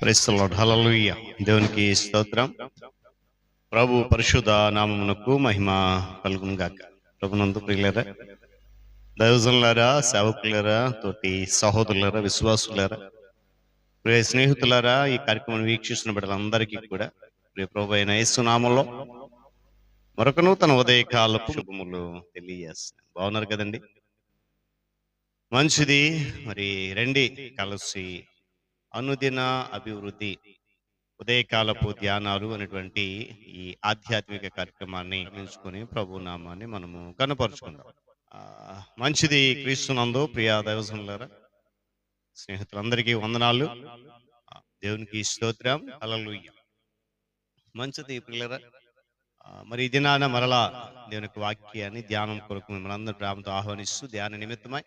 క్రైస్తవుడు హలలుయ్య దేవునికి స్తోత్రం. ప్రభు పరిశుధ నామమునకు మహిమ కలుగును గాక. ప్రభునందు ప్రియులరా దైవజనులారా సేవకులరా తోటి సహోదరులరా విశ్వాసులరా ప్రియ స్నేహితులారా ఈ కార్యక్రమం వీక్షిస్తున్న బిడ్డలందరికీ కూడా ప్రియ ప్రభు అయిన యేసునామంలో మరొక నూతన ఉదయకాలపు శుభములు తెలియజేస్తాను బాగున్నారు కదండి? మంచిది. మరి రండి కలిసి అనుదిన అభివృద్ధి ఉదయకాలపు ధ్యానాలు అనేటువంటి ఈ ఆధ్యాత్మిక కార్యక్రమాన్ని ఎంచుకొని ప్రభు నామాన్ని మనము కనపరుచుకుందాం. ఆ, మంచిది క్రీస్తునందు ప్రియా దైవసంలారా స్నేహితులందరికీ వందనాలు. దేవునికి స్తోత్రం. అలలు మంచిది పిల్లరా మరి ఈ దినాన మరలా దేవునికి వాక్యాన్ని ధ్యానం కొరకు మిమ్మల్ని అందరూ ప్రేమతో ఆహ్వానిస్తూ ధ్యాన నిమిత్తమై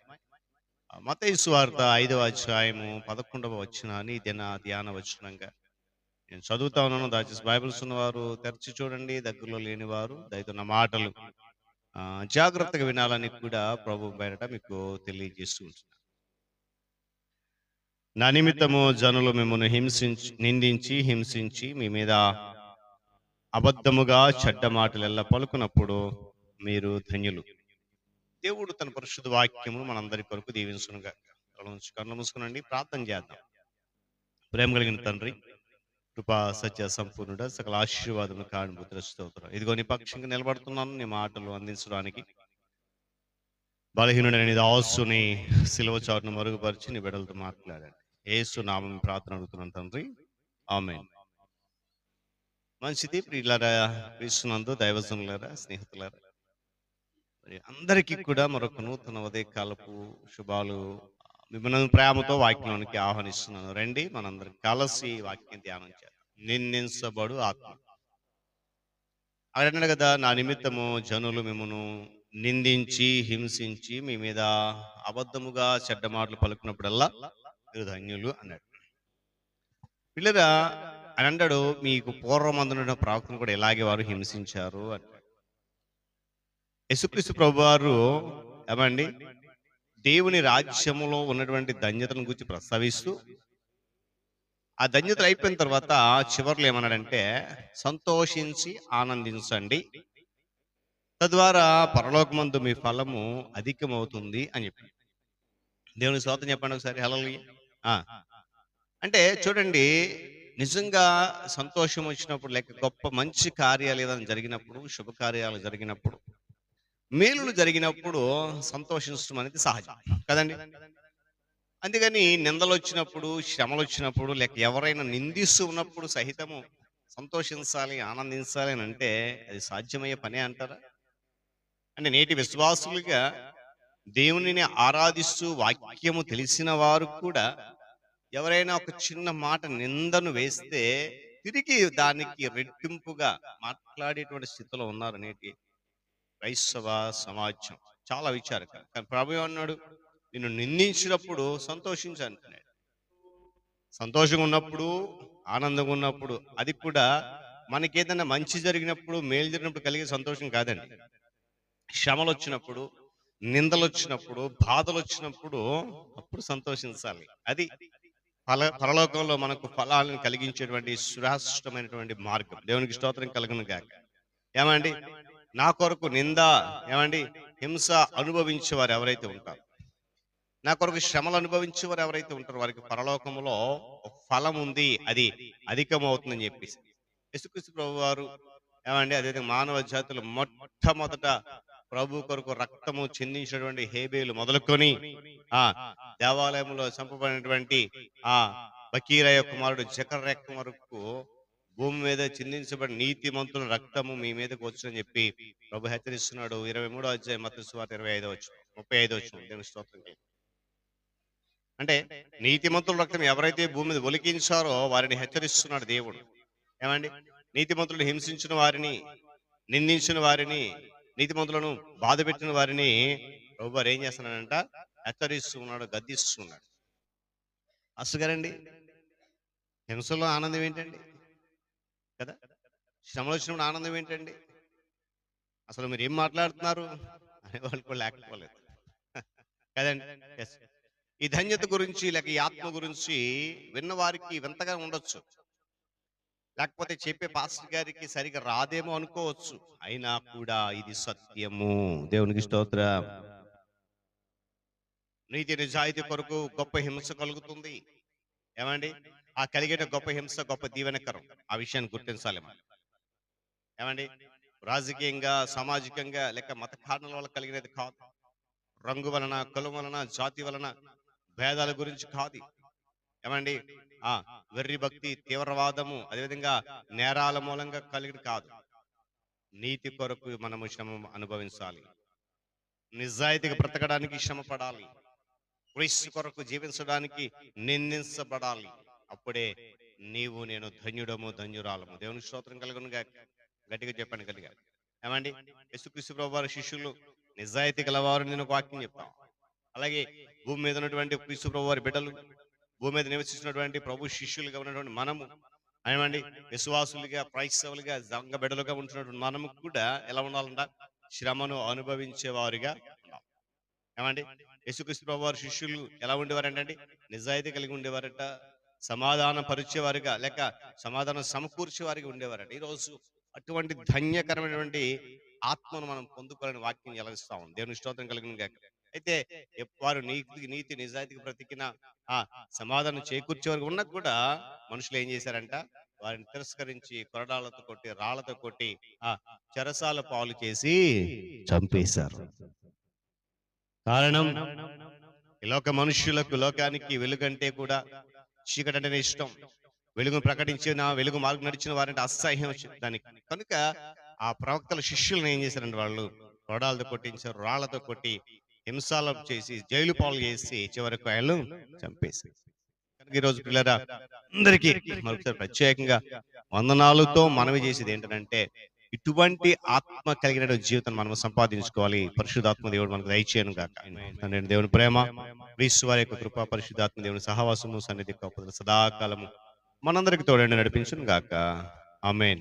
మతయి వార్త ఐదవ అధ్యాయము పదకొండవ వచ్చినాన్ని దిన ధ్యాన వచ్చినంగా నేను చదువుతా ఉన్నాను. దయచేసి బైబిల్స్ ఉన్నవారు తెరచి చూడండి. దగ్గరలో లేని వారు మాటలు జాగ్రత్తగా వినాలని కూడా ప్రభు బయట మీకు తెలియజేస్తూ ఉంటున్నాను. నా నిమిత్తము జనులు మిమ్మల్ని హింసించి నిందించి హింసించి మీ మీద అబద్ధముగా చెడ్డ మాటలెల్లా పలుకున్నప్పుడు మీరు ధన్యులు. దేవుడు తన పరిశుద్ధ వాక్యమును మనందరి కొరకు దీవించునుగా. కళ్ళు కళ్ళు మూసుకునండి. ప్రార్థన చేద్దాం. ప్రేమ కలిగిన తండ్రి కృపా సత్య సంపూర్ణుడ సకల ఆశీర్వాదములు కానుభూతుల స్తోత్రం. ఇదిగో నీ పక్షంగా నిలబడుతున్నాను. నీ మాటలు అందించడానికి బలహీనుడని ఆసుని దాసుని సిలువ చాటును మరుగుపరిచి నీ బిడ్డలతో మాట్లాడండి. ఏసు నామం ప్రార్థన అడుగుతున్నాను తండ్రి. ఆమె మంచిది ప్రియులారా క్రీస్తునందు దైవజనులారా స్నేహితులారా మరి అందరికీ కూడా మరొక నూతన ఉదయకాలపు శుభాలు మిమ్మల్ని ప్రేమతో వాక్యంలోనికి ఆహ్వానిస్తున్నాను. రండి మనందరం కలిసి వాక్యం ధ్యానం చేద్దాం. నిందించబడు ఆత్మ. అక్కడ అన్నాడు కదా నా నిమిత్తము జనులు మిమ్మను నిందించి హింసించి మీ మీద అబద్ధముగా చెడ్డ మాటలు పలుకున్నప్పుడల్లా మీరు ధన్యులు అన్నాడు. పిల్లరా అని అన్నాడు మీకు పూర్వమందున ప్రాక్తను కూడా ఇలాగే వారు హింసించారు అన్నాడు. యేసుక్రీస్తు ప్రభు వారు ఏమండి? దేవుని రాజ్యములో ఉన్నటువంటి ధన్యతను గురించి ప్రస్తావిస్తూ ఆ ధన్యతలు అయిపోయిన తర్వాత చివర్లో ఏమన్నాడంటే సంతోషించి ఆనందించండి. తద్వారా పరలోకమందు మీ ఫలము అధికమవుతుంది అని చెప్పి దేవుని స్వాతం చెప్పండి ఒకసారి. హలో అంటే చూడండి నిజంగా సంతోషం వచ్చినప్పుడు లేక గొప్ప మంచి కార్యాలు ఏదైనా జరిగినప్పుడు శుభకార్యాలు జరిగినప్పుడు మేలులు జరిగినప్పుడు సంతోషించడం అనేది సహజం. కదండి? అందుకని నిందలు వచ్చినప్పుడు శ్రమలు వచ్చినప్పుడు లేక ఎవరైనా నిందిస్తూ ఉన్నప్పుడు సహితము సంతోషించాలి ఆనందించాలి అని అంటే అది సాధ్యమయ్యే పనే అంటారా? అంటే నేటి విశ్వాసులుగా దేవునిని ఆరాధిస్తూ వాక్యము తెలిసిన వారు కూడా ఎవరైనా ఒక చిన్న మాట నిందను వేస్తే తిరిగి దానికి రెట్టింపుగా మాట్లాడేటువంటి స్థితిలో ఉన్నారు నేటి క్రైస్తవ సమాజం. చాలా విచారక కానీ ప్రభు అన్నాడు నిన్ను నిందించినప్పుడు సంతోషించాను అంటున్నాడు సంతోషంగా ఉన్నప్పుడు ఆనందంగా ఉన్నప్పుడు అది కూడా మనకి ఏదైనా మంచి జరిగినప్పుడు మేలు జరిగినప్పుడు కలిగే సంతోషం కాదండి. శ్రమలు వచ్చినప్పుడు నిందలు వచ్చినప్పుడు బాధలు వచ్చినప్పుడు అప్పుడు సంతోషించాలి. అది పల పరలోకంలో మనకు ఫలాలను కలిగించేటువంటి శ్రేష్టమైనటువంటి మార్గం. దేవునికి స్తోత్రం కలగను కాక ఏమండి? నా కొరకు నింద ఏమండి? హింస అనుభవించే వారు ఎవరైతే ఉంటారు. నా కొరకు శ్రమలు అనుభవించే వారు ఎవరైతే ఉంటారో వారికి పరలోకములో ఒక ఫలం ఉంది అది అధికమవుతుందని చెప్పేసి. యేసుక్రీస్తు ప్రభు వారు ఏమండి? అదే మానవ జాతులు మొట్టమొదట ప్రభు కొరకు రక్తము చెందించినటువంటి హేబేలు మొదలుకొని ఆ దేవాలయంలో చంపబడినటువంటి ఆ బకీరయ్య కుమారుడు జకర్రెక్క వరకు భూమి మీద చిందించబడిన నీతిమంతుల రక్తము మీ మీదకు వచ్చని చెప్పి ప్రభు హెచ్చరిస్తున్నాడు. ఇరవై మూడో అధ్యాయం మత సువార్త ఇరవై ఐదో వచ్చు ముప్పై ఐదో వచ్చు దేవుని స్తోత్రం అంటే నీతిమంతుల రక్తం ఎవరైతే భూమి మీద ఒలికించారో వారిని హెచ్చరిస్తున్నాడు దేవుడు. ఏమండి? నీతిమంతులను హింసించిన వారిని నిందించిన వారిని నీతిమంతులను బాధ పెట్టిన వారిని ప్రభు ఏం చేస్తున్నాడంట హెచ్చరిస్తున్నాడు గద్దిస్తున్నాడు. అసలు గారండి హింసలో ఆనందం ఏంటండి? కదా? శ్రమలు వచ్చినప్పుడు ఆనందం ఏంటండి? అసలు మీరు ఏం మాట్లాడుతున్నారు? అనే వాళ్ళు కూడా లేకపోలేదు. కదండి? ఈ ధన్యత గురించి లేక ఈ ఆత్మ గురించి విన్నవారికి వింతగా ఉండొచ్చు. లేకపోతే చెప్పే పాస్టర్ గారికి సరిగా రాదేమో అనుకోవచ్చు. అయినా కూడా ఇది సత్యము. దేవునికి స్తోత్ర. నీతి నిజాయితీ కొరకు గొప్ప హింస కలుగుతుంది. ఏమండి? ఆ కలిగిన గొప్ప హింస గొప్ప దీవెనకరం. ఆ విషయాన్ని గుర్తించాలి మనం ఏమండి? రాజకీయంగా సామాజికంగా లేక మత కారణాల వల్ల కలిగినది కాదు. రంగు వలన కులం వలన జాతి వలన భేదాల గురించి కాదు. ఏమండి? ఆ వెర్రి భక్తి తీవ్రవాదము అదేవిధంగా నేరాల మూలంగా కలిగిన కాదు. నీతి కొరకు మనము శ్రమ అనుభవించాలి. నిజాయితీగా బ్రతకడానికి శ్రమ పడాలి క్రీస్తు కొరకు జీవించడానికి నిందించబడాలి. అప్పుడే నీవు నేను ధన్యుడము ధన్యురాలము. దేవుని స్తోత్రం కలుగును గట్టిగా చెప్పాను కలిగా ఏమండి? యేసుక్రీస్తు ప్రభు వారి శిష్యులు నిజాయితీ గలవారు నేను ఒక వాక్యం చెప్తాం. అలాగే భూమి మీద ఉన్నటువంటి క్రీస్తు ప్రభు వారి బిడ్డలు భూమి మీద నివసిస్తున్నటువంటి ప్రభు శిష్యులుగా ఉన్నటువంటి మనము ఏమండి? విశ్వాసులుగా క్రైస్తవులుగా సంఘ బిడ్డలుగా ఉంటున్నటువంటి మనము కూడా ఎలా ఉండాలంట? శ్రమను అనుభవించే వారిగా ఉండాలి. ఏమండి? యేసుక్రీస్తు ప్రభు వారి శిష్యులు ఎలా ఉండేవారంటే నిజాయితీ కలిగి ఉండేవారట సమాధాన పరిచేవారుగా లేక సమాధానం సమకూర్చేవారిగా ఉండేవారండి. ఈరోజు అటువంటి ధన్యకరమైనటువంటి ఆత్మను మనం పొందుకోవాలని వాక్యం ఎలగిస్తా ఉంది. దేవుని స్తోత్రం కలిగిన గాక. అయితే వారు నీతి నీతి నిజాయితీకి బ్రతికిన ఆ సమాధానం చేకూర్చే వారికి ఉన్నా కూడా మనుషులు ఏం చేశారంట? వారిని తిరస్కరించి కొరడాలతో కొట్టి రాళ్ళతో కొట్టి ఆ చెరసాల పాలు చేసి చంపేశారు. కారణం లోక మనుష్యులకు లోకానికి వెలుగంటే కూడా చీకటి అంటేనే ఇష్టం. వెలుగును ప్రకటించిన వెలుగు మార్గం నడిచిన వారంటే అసహ్యం వచ్చింది దానికి. కనుక ఆ ప్రవక్తల శిష్యులను ఏం చేశారంటే వాళ్ళు కొడాలతో కొట్టించారు రాళ్ళతో కొట్టి హింసాల చేసి జైలు పాలు చేసి చివరకు ఆయన చంపేసి కనుక ఈరోజు పిల్లరా అందరికీ మరొకసారి ప్రత్యేకంగా వందనాలతో మనవి చేసేది ఏంటంటే ఇటువంటి ఆత్మ కలిగిన జీవితం మనం సంపాదించుకోవాలి. పరిశుద్ధాత్మ దేవుడు మనకు దయచేయను కాక దేవుని ప్రేమ వారి యొక్క కృప పరిశుద్ధాత్మ దేవుని సహవాసము సన్నిధి కాపుదల సదాకాలము. మనందరికి తోడండి నడిపించును గాక ఆమెన్.